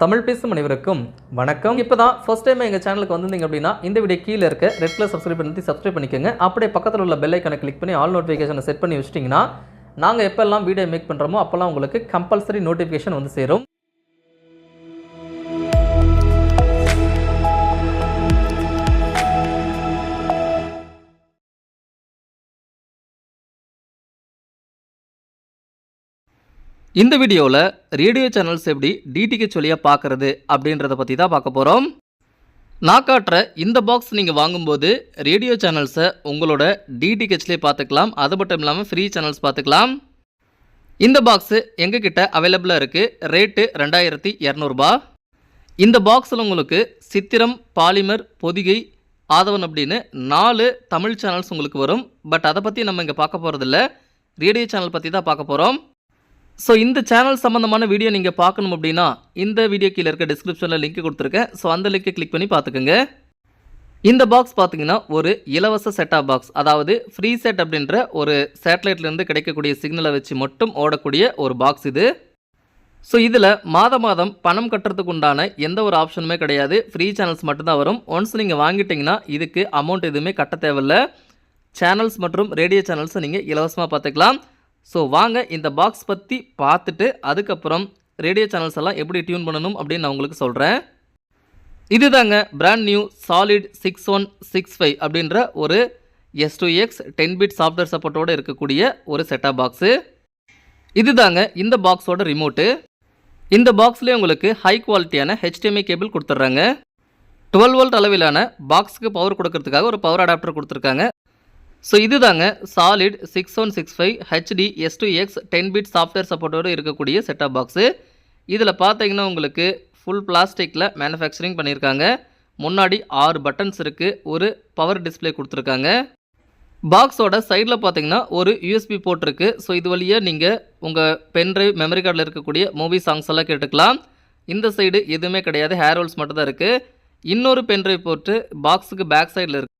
தமிழ் பேசும் அனைவருக்கும் வணக்கம். இப்போ தான் ஃபர்ஸ்ட் டைம் எங்கள் சேனலுக்கு வந்திருந்தீங்க அப்படின்னா இந்த வீடியோ கீழே இருக்க ரெட் கலர் சப்ஸ்கிரைப் பண்ணி சப்ஸ்கிரைப் பண்ணிக்கோங்க. அப்படியே பக்கத்தில் உள்ள பெல் ஐக்கனை கிளிக் பண்ணி ஆல் நோட்டிஃபிகேஷனை செட் பண்ணி வச்சிட்டிங்கன்னா நாங்கள் எப்போல்லாம் வீடியோ மேக் பண்ணுறோமோ அப்போல்லாம் உங்களுக்கு கம்பல்சரி நோட்டிஃபிகேஷன் வந்து சேரும். இந்த வீடியோவில் ரேடியோ சேனல்ஸ் எப்படி டிடிஹெச் வழியாக பார்க்குறது அப்படின்றத பற்றி தான் பார்க்க போகிறோம் நான் காட்டுற இந்த பாக்ஸ் நீங்கள் வாங்கும்போது ரேடியோ சேனல்ஸை உங்களோட டிடிஹெச்லேயே பார்த்துக்கலாம் அது மட்டும் இல்லாமல் ஃப்ரீ சேனல்ஸ் பார்த்துக்கலாம் இந்த பாக்ஸு எங்ககிட்ட அவைலபிளாக இருக்குது ரேட்டு ரெண்டாயிரத்தி இரநூறுபா. இந்த பாக்ஸில் உங்களுக்கு சித்திரம் பாலிமர் பொதிகை ஆதவன் அப்படின்னு நாலு தமிழ் சேனல்ஸ் உங்களுக்கு வரும். பட் அதை பற்றி நம்ம இங்கே பார்க்க போகிறதில்ல ரேடியோ சேனல் பற்றி தான் பார்க்க போகிறோம் ஸோ இந்த சேனல் சம்மந்தமான வீடியோ நீங்கள் பார்க்கணும் அப்படின்னா இந்த வீடியோ கீழே இருக்க டிஸ்கிரிப்ஷனில் லிங்க் கொடுத்துருக்கேன். ஸோ அந்த லிங்கை கிளிக் பண்ணி பார்த்துக்கோங்க. இந்த பாக்ஸ் பார்த்தீங்கன்னா ஒரு இலவச செட்டாப் பாக்ஸ் அதாவது ஃப்ரீ செட் அப்படின்ற ஒரு சேட்டலைட்லேருந்து கிடைக்கக்கூடிய சிக்னலை வச்சு மட்டும் ஓடக்கூடிய ஒரு பாக்ஸ் இது. ஸோ இதில் மாதம் மாதம் பணம் கட்டுறதுக்கு உண்டான எந்த ஒரு ஆப்ஷனுமே கிடையாது. ஃப்ரீ சேனல்ஸ் மட்டும்தான் வரும். ஒன்ஸ் நீங்கள் வாங்கிட்டிங்கன்னா இதுக்கு அமௌண்ட் எதுவுமே கட்ட தேவையில்ல. சேனல்ஸ் மற்றும் ரேடியோ சேனல்ஸை நீங்கள் இலவசமாக பார்த்துக்கலாம். ஸோ வாங்க இந்த பாக்ஸ் பற்றி பார்த்துட்டு அதுக்கப்புறம் ரேடியோ சேனல்ஸ் எல்லாம் எப்படி டியூன் பண்ணணும் அப்படின்னு நான் உங்களுக்கு சொல்கிறேன் இதுதாங்க brand new solid six one six five அப்படின்ற ஒரு S two X ten bit software சப்போர்ட்டோடு இருக்கக்கூடிய ஒரு செட்டாப் பாக்ஸு இதுதாங்க இந்த பாக்ஸோட ரிமோட்டு இந்த பாக்ஸ்லேயே உங்களுக்கு ஹை குவாலிட்டியான ஹெச்டிஎம்ஐ கேபிள் கொடுத்துட்றாங்க. டுவெல் வோல்ட் அளவிலான பாக்ஸுக்கு பவர் கொடுக்கறதுக்காக ஒரு பவர் அடாப்டர் கொடுத்துருக்காங்க. ஸோ இதுதாங்க solid six one six five HD S two X ten bit software சப்போர்ட்டோடு இருக்கக்கூடிய செட்டாப் பாக்ஸு இதில் பார்த்தீங்கன்னா உங்களுக்கு ஃபுல் பிளாஸ்டிக்கில் மேனுஃபேக்சரிங் பண்ணியிருக்காங்க முன்னாடி ஆறு பட்டன்ஸ் இருக்குது ஒரு பவர் டிஸ்ப்ளே கொடுத்துருக்காங்க. பாக்ஸோட சைடில் பார்த்தீங்கன்னா ஒரு யூஎஸ்பி போட்டிருக்கு ஸோ இது வழியாக நீங்கள் உங்கள் பென்ட்ரைவ் மெமரி கார்டில் இருக்கக்கூடிய மூவி சாங்ஸ் எல்லாம் கேட்டுக்கலாம். இந்த சைடு எதுவுமே கிடையாது. ஹேர் ஹோல்ஸ் மட்டும் தான் இருக்குது இன்னொரு பென்ட்ரைவ் போட்டு பாக்ஸுக்கு பேக் சைடில் இருக்குது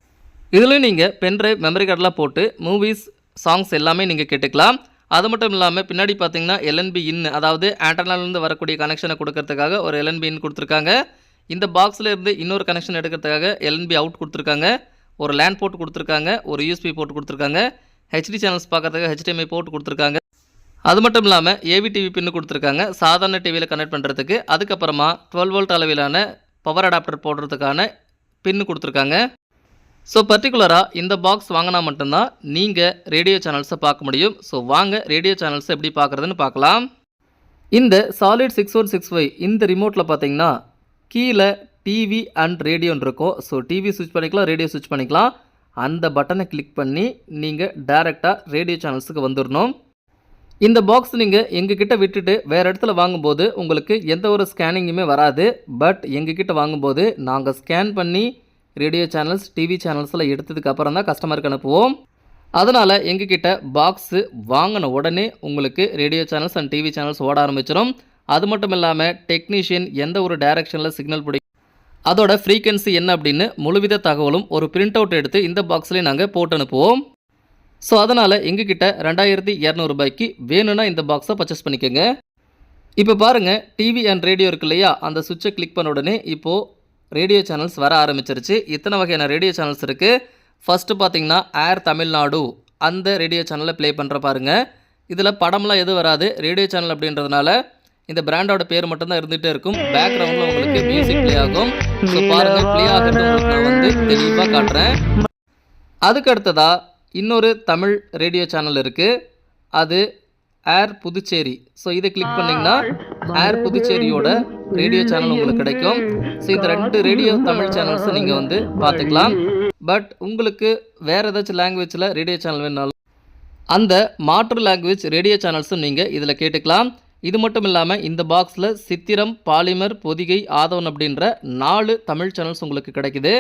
இதில் நீங்கள் பென்ட்ரைவ் மெமரி கார்டெலாம் போட்டு மூவிஸ் சாங்ஸ் எல்லாமே நீங்கள் கேட்டுக்கலாம். அது மட்டும் இல்லாமல் பின்னாடி பார்த்தீங்கன்னா எல்என்பி இன் அதாவது ஆண்டனாலேருந்து வரக்கூடிய கனெக்ஷனை கொடுக்கறதுக்காக ஒரு எல்என்பி இன் கொடுத்துருக்காங்க. இந்த பாக்ஸில் இருந்து இன்னொரு கனெக்ஷன் எடுக்கிறதுக்காக எல்என்பி அவுட் கொடுத்துருக்காங்க. ஒரு லேண்ட் போர்ட் கொடுத்துருக்காங்க ஒரு யூஎஸ்பி போர்ட் கொடுத்துருக்காங்க. ஹெச்டி சேனல்ஸ் பார்க்கறதுக்காக ஹெச்டிஎம்ஐ போர்ட் கொடுத்துருக்காங்க. அது மட்டும் இல்லாமல் ஏவி டிவி பின்னு கொடுத்துருக்காங்க சாதாரண டிவியில் கனெக்ட் பண்ணுறதுக்கு அதுக்கப்புறமா டுவெல் வோல்ட் அளவிலான பவர் அடாப்டர் போடுறதுக்கான பின்னு கொடுத்துருக்காங்க. ஸோ பர்டிகுலராக இந்த பாக்ஸ் வாங்கினா மட்டும்தான் நீங்கள் ரேடியோ சேனல்ஸை பார்க்க முடியும். ஸோ வாங்க ரேடியோ சேனல்ஸை எப்படி பார்க்குறதுன்னு பார்க்கலாம். இந்த solid six one six five இந்த ரிமோட்டில் பார்த்தீங்கன்னா கீழே டிவி அண்ட் ரேடியோன்னு இருக்கும். ஸோ டிவி ஸ்விட்ச் பண்ணிக்கலாம் ரேடியோ ஸ்விட்ச் பண்ணிக்கலாம். அந்த பட்டனை கிளிக் பண்ணி நீங்கள் டைரெக்டாக ரேடியோ சேனல்ஸுக்கு வந்துடணும் இந்த பாக்ஸ் நீங்கள் எங்ககிட்ட விட்டுட்டு வேறு இடத்துல வாங்கும்போது உங்களுக்கு எந்த ஒரு ஸ்கேனிங்குமே வராது. பட் எங்ககிட்ட வாங்கும்போது நாங்கள் ஸ்கேன் பண்ணி ரேடியோ சேனல்ஸ் டிவி சேனல்ஸில் எடுத்ததுக்கு அப்புறம் தான் கஸ்டமருக்கு அனுப்புவோம். அதனால் எங்ககிட்ட பாக்ஸு வாங்கின உடனே உங்களுக்கு radio channels and TV channels ஓட ஆரம்பிச்சிடும் அது மட்டும் இல்லாமல் டெக்னீஷியன் எந்த ஒரு டைரக்ஷனில் சிக்னல் பிடி அதோட ஃப்ரீக்வன்சி என்ன அப்படின்னு முழுவித தகவலும் ஒரு பிரிண்ட் அவுட் எடுத்து இந்த பாக்ஸ்லேயே நாங்கள் போட்டு அனுப்புவோம். ஸோ அதனால் எங்ககிட்ட ரெண்டாயிரத்தி இரநூறுபாய்க்கு வேணும்னா இந்த பாக்ஸை பர்ச்சேஸ் பண்ணிக்கோங்க. இப்போ பாருங்கள் டிவி அண்ட் ரேடியோ இருக்கு இல்லையா? அந்த சுவிட்சை கிளிக் பண்ண உடனே இப்போது ரேடியோ சேனல்ஸ் வர ஆரம்பிச்சிருச்சு. இத்தனை வகையான ரேடியோ சேனல்ஸ் இருக்குது ஃபஸ்ட்டு பார்த்தீங்கன்னா ஏர் தமிழ்நாடு அந்த ரேடியோ சேனலில் ப்ளே பண்ணுற பாருங்கள் இதில் படம்லாம் எதுவும் வராது. ரேடியோ சேனல் அப்படின்றதுனால இந்த பிராண்டோட பேர் மட்டும்தான் இருந்துகிட்டே இருக்கும். பேக்ரவுண்டில் உங்களுக்கு மியூசிக் ப்ளே ஆகும். ஸோ பாருங்கள் ப்ளே ஆகிறது உங்களுக்கு நான் வந்து தெளிவாக காட்டுறேன். அதுக்கு அடுத்ததாக இன்னொரு தமிழ் ரேடியோ சேனல் இருக்குது அது ஏர் புதுச்சேரி ஸோ இதை கிளிக் பண்ணிங்கன்னா ஏர் புதுச்சேரியோட ரேடியோ சேனல் உங்களுக்கு கிடைக்கும். ஸோ இந்த ரெண்டு ரேடியோ தமிழ் சேனல்ஸை நீங்கள் வந்து பார்த்துக்கலாம். பட் உங்களுக்கு வேறு ஏதாச்சும் லாங்குவேஜில் ரேடியோ சேனல் வேணாலும் அந்த மாற்று லாங்குவேஜ் ரேடியோ சேனல்ஸும் நீங்கள் இதில் கேட்டுக்கலாம். இது மட்டும் இல்லாமல் இந்த பாக்ஸில் சித்திரம் பாலிமர் பொதிகை ஆதவன் அப்படின்ற நாலு தமிழ் சேனல்ஸ் உங்களுக்கு கிடைக்குது.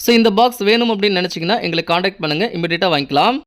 ஸோ இந்த பாக்ஸ் வேணும் அப்படின்னு நினச்சிங்கன்னா எங்களுக்கு காண்டாக்ட் பண்ணுங்கள் இமீடியட்டாக வாங்கிக்கலாம்.